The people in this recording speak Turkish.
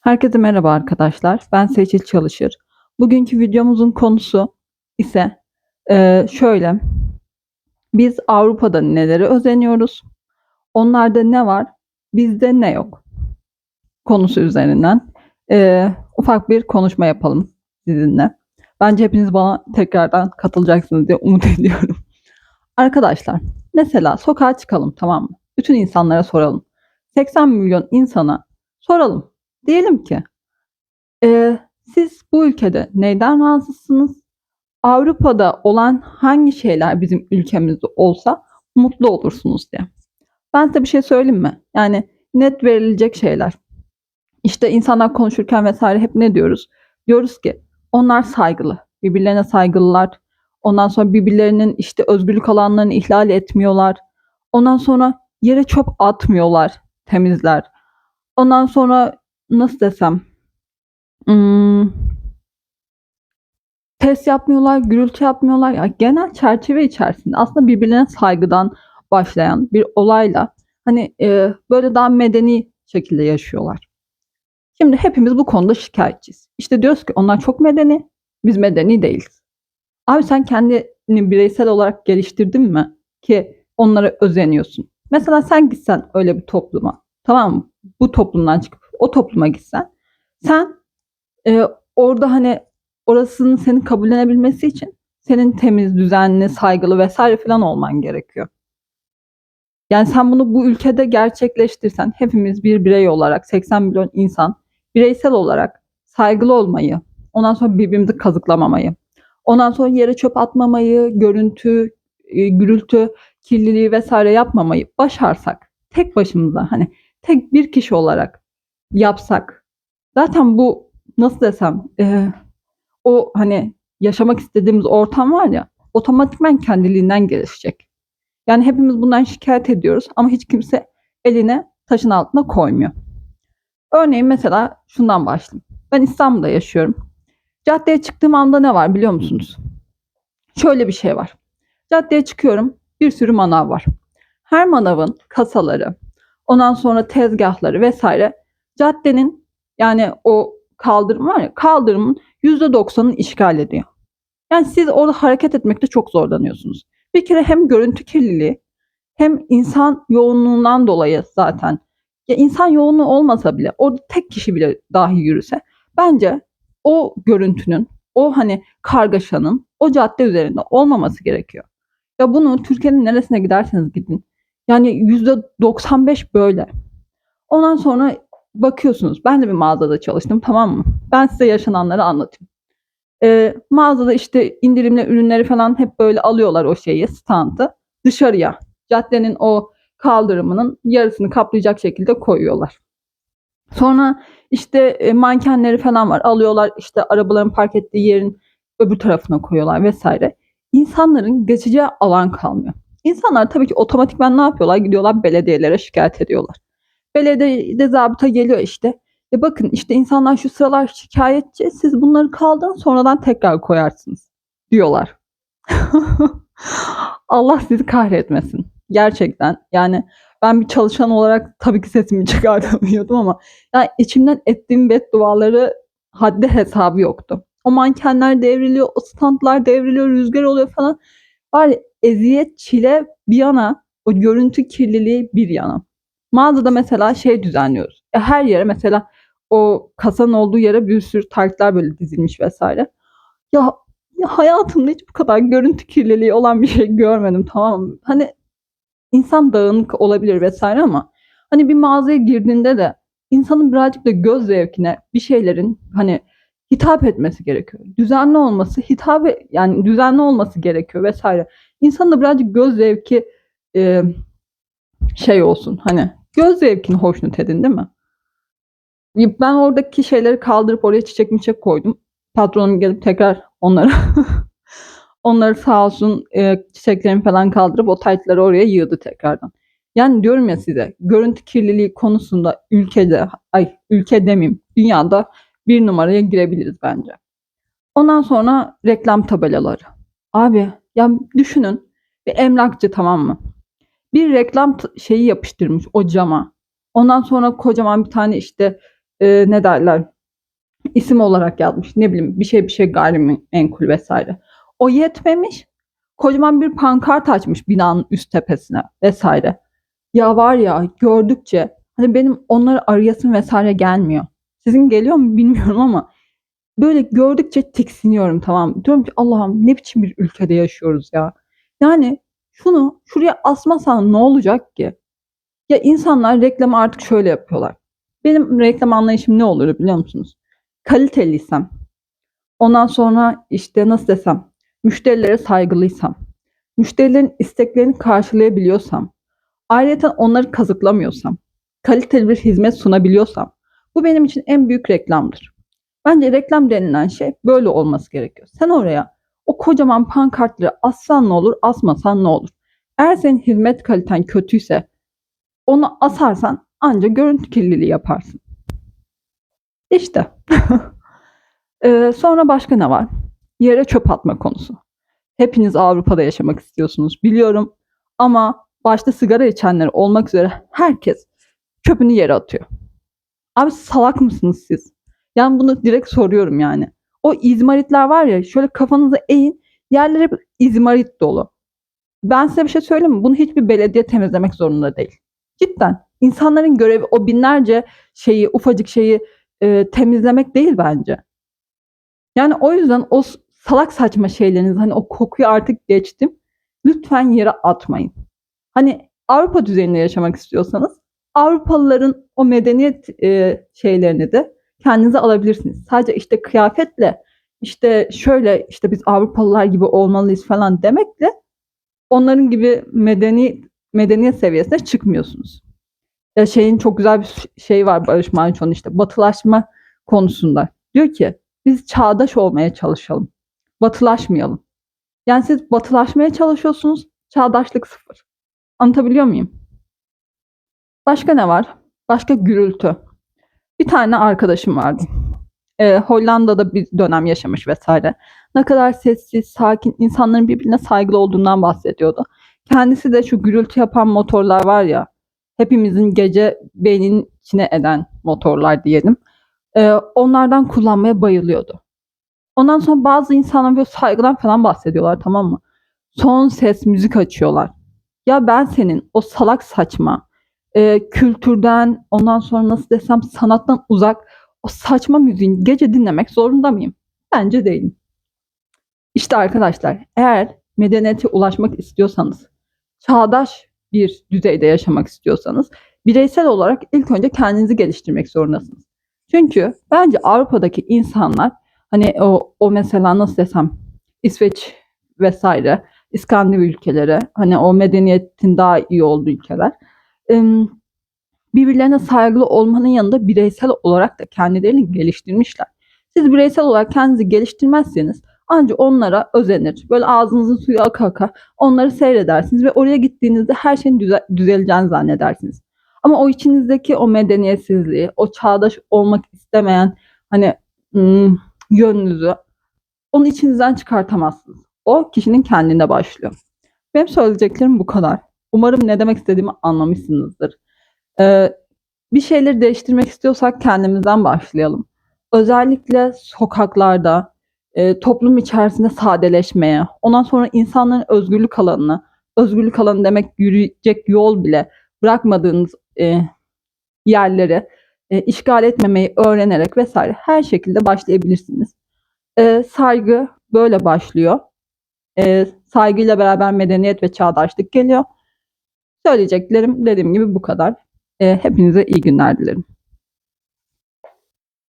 Herkese merhaba arkadaşlar. Ben Seçil Çalışır. Bugünkü videomuzun konusu ise eee, şöyle. Biz Avrupa'da nelere özeniyoruz? Onlarda ne var? Bizde ne yok? Konusu üzerinden eee, ufak bir konuşma yapalım sizinle. Bence hepiniz bana tekrardan katılacaksınız diye umut ediyorum. Arkadaşlar, mesela sokağa çıkalım tamam mı? Bütün insanlara soralım. 80 milyon insana soralım. Diyelim ki eee, siz bu ülkede neyden rahatsızsınız? Avrupa'da olan hangi şeyler bizim ülkemizde olsa mutlu olursunuz diye. Ben size bir şey söyleyeyim mi? Yani net verilecek şeyler. İşte insanlar konuşurken vesaire hep ne diyoruz? Diyoruz ki onlar saygılı, birbirlerine saygılılar. Ondan sonra birbirlerinin işte özgürlük alanlarını ihlal etmiyorlar. Ondan sonra yere çöp atmıyorlar, temizler. Ondan sonra nasıl desem hmm, Ses yapmıyorlar, gürültü yapmıyorlar. Ya genel çerçeve içerisinde aslında birbirlerine saygıdan başlayan bir olayla hani e, böyle daha medeni şekilde yaşıyorlar. Şimdi hepimiz bu konuda şikayetçiyiz. İşte diyoruz ki onlar çok medeni, biz medeni değiliz. Abi sen kendini bireysel olarak geliştirdin mi ki onlara özeniyorsun? Mesela sen gitsen öyle bir topluma, tamam mı? Bu toplumdan çıkıp o topluma gitsen, sen e, orada hani orasının seni kabullenebilmesi için senin temiz, düzenli, saygılı vesaire falan olman gerekiyor. Yani sen bunu bu ülkede gerçekleştirsen hepimiz bir birey olarak 80 milyon insan bireysel olarak saygılı olmayı, ondan sonra birbirimizi kazıklamamayı, ondan sonra yere çöp atmamayı, görüntü, e, gürültü, kirliliği vesaire yapmamayı başarsak tek başımıza hani tek bir kişi olarak yapsak zaten bu nasıl desem e, o hani yaşamak istediğimiz ortam var ya otomatikman kendiliğinden gelişecek. Yani hepimiz bundan şikayet ediyoruz ama hiç kimse eline taşın altına koymuyor. Örneğin mesela şundan başlayayım. Ben İstanbul'da yaşıyorum. Caddeye çıktığım anda ne var biliyor musunuz? Şöyle bir şey var. Caddeye çıkıyorum. Bir sürü manav var. Her manavın kasaları, ondan sonra tezgahları vesaire caddenin yani o kaldırım var ya kaldırımın %90'ını işgal ediyor. Yani siz orada hareket etmekte çok zorlanıyorsunuz. Bir kere hem görüntü kirliliği hem insan yoğunluğundan dolayı zaten ya insan yoğunluğu olmasa bile orada tek kişi bile dahi yürüse bence o görüntünün o hani kargaşanın o cadde üzerinde olmaması gerekiyor. Ya bunu Türkiye'nin neresine giderseniz gidin. Yani %95 böyle. Ondan sonra bakıyorsunuz. Ben de bir mağazada çalıştım tamam mı? Ben size yaşananları anlatayım. Ee, mağazada işte indirimli ürünleri falan hep böyle alıyorlar o şeyi, standı. Dışarıya, caddenin o kaldırımının yarısını kaplayacak şekilde koyuyorlar. Sonra işte e, mankenleri falan var. Alıyorlar işte arabaların park ettiği yerin öbür tarafına koyuyorlar vesaire. İnsanların geçeceği alan kalmıyor. İnsanlar tabii ki otomatikman ne yapıyorlar? Gidiyorlar belediyelere şikayet ediyorlar. Belediyede zabıta geliyor işte. E bakın işte insanlar şu sıralar şikayetçi. Siz bunları kaldırın sonradan tekrar koyarsınız diyorlar. Allah sizi kahretmesin. Gerçekten yani ben bir çalışan olarak tabii ki sesimi çıkartamıyordum ama yani içimden ettiğim bedduaları haddi hesabı yoktu. O mankenler devriliyor, o standlar devriliyor, rüzgar oluyor falan. Var eziyet, çile bir yana, o görüntü kirliliği bir yana. Mağazada mesela şey düzenliyoruz. E, her yere mesela o kasanın olduğu yere bir sürü tartlar böyle dizilmiş vesaire. Ya, ya hayatımda hiç bu kadar görüntü kirliliği olan bir şey görmedim tamam mı? Hani insan dağınık olabilir vesaire ama hani bir mağazaya girdiğinde de insanın birazcık da göz zevkine bir şeylerin hani hitap etmesi gerekiyor. Düzenli olması, hitap e- yani düzenli olması gerekiyor vesaire. İnsanın da birazcık göz zevki e, şey olsun hani göz zevkini hoşnut edin değil mi? Ben oradaki şeyleri kaldırıp oraya çiçek miçek koydum. Patronum gelip tekrar onları onları sağ olsun e, çiçeklerimi falan kaldırıp o taytları oraya yığdı tekrardan. Yani diyorum ya size görüntü kirliliği konusunda ülkede ay ülke demeyeyim dünyada bir numaraya girebiliriz bence. Ondan sonra reklam tabelaları. Abi ya düşünün bir emlakçı tamam mı? Bir reklam şeyi yapıştırmış o cama. Ondan sonra kocaman bir tane işte e, ne derler isim olarak yazmış. Ne bileyim bir şey bir şey gayrimenkul vesaire. O yetmemiş. Kocaman bir pankart açmış binanın üst tepesine vesaire. Ya var ya gördükçe hani benim onları arayasım vesaire gelmiyor. Sizin geliyor mu bilmiyorum ama böyle gördükçe tiksiniyorum tamam? Diyorum ki Allah'ım ne biçim bir ülkede yaşıyoruz ya. Yani şunu şuraya asmasan ne olacak ki? Ya insanlar reklamı artık şöyle yapıyorlar. Benim reklam anlayışım ne olur biliyor musunuz? Kaliteliysem, ondan sonra işte nasıl desem, müşterilere saygılıysam, müşterilerin isteklerini karşılayabiliyorsam, ayrıca onları kazıklamıyorsam, kaliteli bir hizmet sunabiliyorsam, bu benim için en büyük reklamdır. Bence reklam denilen şey böyle olması gerekiyor. Sen oraya o kocaman pankartları assan ne olur, asmasan ne olur? Eğer senin hizmet kaliten kötüyse onu asarsan ancak görüntü kirliliği yaparsın. İşte. Ee, sonra başka ne var? Yere çöp atma konusu. Hepiniz Avrupa'da yaşamak istiyorsunuz biliyorum. Ama başta sigara içenler olmak üzere herkes çöpünü yere atıyor. Abi salak mısınız siz? Yani bunu direkt soruyorum yani. O izmaritler var ya şöyle kafanızı eğin yerler hep izmarit dolu. Ben size bir şey söyleyeyim mi? Bunu hiçbir belediye temizlemek zorunda değil. Cidden. İnsanların görevi o binlerce şeyi, ufacık şeyi e, temizlemek değil bence. Yani o yüzden o salak saçma şeyleriniz hani o kokuyu artık geçtim. Lütfen yere atmayın. Hani Avrupa düzeyinde yaşamak istiyorsanız Avrupalıların o medeniyet e, şeylerini de kendinize alabilirsiniz. Sadece işte kıyafetle işte şöyle işte biz Avrupalılar gibi olmalıyız falan demekle onların gibi medeni medeniyet seviyesine çıkmıyorsunuz. Ya şeyin çok güzel bir şey var Barış Manço'nun işte batılaşma konusunda. Diyor ki biz çağdaş olmaya çalışalım. Batılaşmayalım. Yani siz batılaşmaya çalışıyorsunuz. Çağdaşlık sıfır. Anlatabiliyor muyum? Başka ne var? Başka gürültü. Bir tane arkadaşım vardı. Ee, Hollanda'da bir dönem yaşamış vesaire. Ne kadar sessiz, sakin, insanların birbirine saygılı olduğundan bahsediyordu. Kendisi de şu gürültü yapan motorlar var ya, hepimizin gece beyninin içine eden motorlar diyelim. Ee, onlardan kullanmaya bayılıyordu. Ondan sonra bazı insanlar böyle saygıdan falan bahsediyorlar tamam mı? Son ses müzik açıyorlar. Ya ben senin o salak saçma e, kültürden ondan sonra nasıl desem sanattan uzak o saçma müziğin gece dinlemek zorunda mıyım? Bence değilim. İşte arkadaşlar eğer medeniyete ulaşmak istiyorsanız, çağdaş bir düzeyde yaşamak istiyorsanız bireysel olarak ilk önce kendinizi geliştirmek zorundasınız. Çünkü bence Avrupa'daki insanlar hani o, o mesela nasıl desem İsveç vesaire İskandinav ülkeleri hani o medeniyetin daha iyi olduğu ülkeler birbirlerine saygılı olmanın yanında bireysel olarak da kendilerini geliştirmişler. Siz bireysel olarak kendinizi geliştirmezseniz ancak onlara özenir. Böyle ağzınızın suyu aka aka onları seyredersiniz ve oraya gittiğinizde her şeyin düze düzeleceğini zannedersiniz. Ama o içinizdeki o medeniyetsizliği, o çağdaş olmak istemeyen hani ım, yönünüzü onu içinizden çıkartamazsınız. O kişinin kendinde başlıyor. Benim söyleyeceklerim bu kadar. Umarım ne demek istediğimi anlamışsınızdır. Ee, bir şeyleri değiştirmek istiyorsak kendimizden başlayalım. Özellikle sokaklarda, e, toplum içerisinde sadeleşmeye, ondan sonra insanların özgürlük alanını, özgürlük alanı demek yürüyecek yol bile bırakmadığınız e, yerleri e, işgal etmemeyi öğrenerek vesaire her şekilde başlayabilirsiniz. E, saygı böyle başlıyor. E, saygıyla beraber medeniyet ve çağdaşlık geliyor. Söyleyeceklerim dediğim gibi bu kadar. E, hepinize iyi günler dilerim.